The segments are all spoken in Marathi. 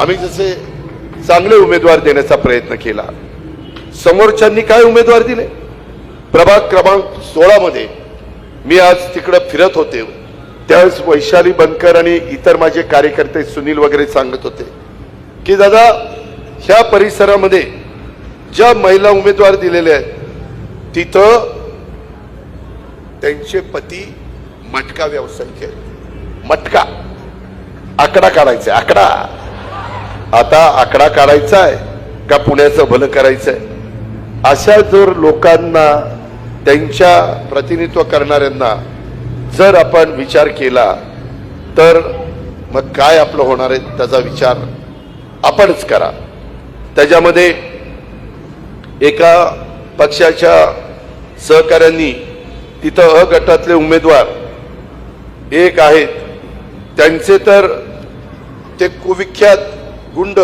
आम्ही जसे चांगले उमेदवार देण्याचा प्रयत्न केला समोरच्यांनी काय उमेदवार दिले? प्रभाग क्रमांक सोळामध्ये मी आज तिकडं फिरत होते. त्यावेळेस वैशाली बनकर आणि इतर माझे कार्यकर्ते सुनील वगैरे सांगत होते की दादा ह्या परिसरामध्ये ज्या महिला उमेदवार दिलेले आहेत तिथं त्यांचे पती मटका व्यावसायिक आहेत. मटका. आकडा काढायचा आहे, आकडा. आता आकडा काढायचा आहे का पुण्याचं भलं करायचं आहे? अशा जर लोकांना त्यांच्या प्रतिनिधित्व करणाऱ्यांना जर आपण विचार केला तर मग काय आपलं होणार आहे त्याचा विचार आपणच करा. त्याच्यामध्ये एका पक्षाच्या सहकाऱ्यांनी तिथं अ गटातले उमेदवार एक आहेत. त्यांचे तर ते कुविख्यात गुंड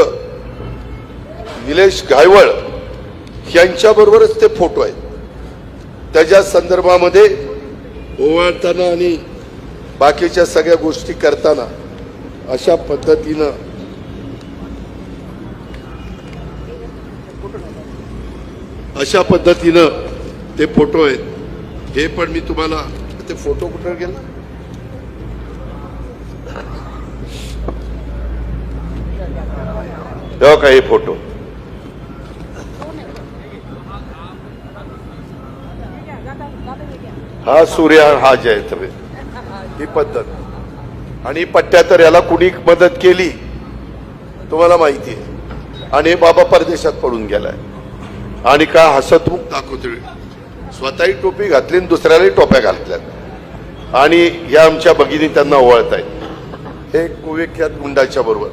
निलेश गायवळ यांच्याबरोबरच ते फोटो आहेत. त्याच्या संदर्भामध्ये ओवाळताना आणि बाकीच्या सगळ्या गोष्टी करताना अशा पद्धतीनं अशा पद्धतीनं ते फोटो आहेत. हे पण मी तुम्हाला ते फोटो कुठं गेला? तेव्हा काही हे फोटो? हा सूर्य हा जय तवे. ही पद्धत. आणि पट्ट्या तर याला कुणी मदत केली? तुम्हाला माहिती आहे. आणि हे बाबा परदेशात पडून गेलाय. आणि का हसतमुख दाखवतोय. स्वतःही टोपी घातली आणि दुसऱ्यालाही टोप्या घातल्यात. आणि या आमच्या भगिनी त्यांना ओळखत आहेत हे कुविख्यात गुंडाच्या बरोबर.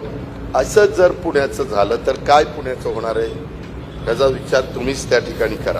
असं जर पुण्याचं झालं तर काय पुण्याचं होणार आहे? त्याचा विचार तुम्हीच त्या ठिकाणी करा.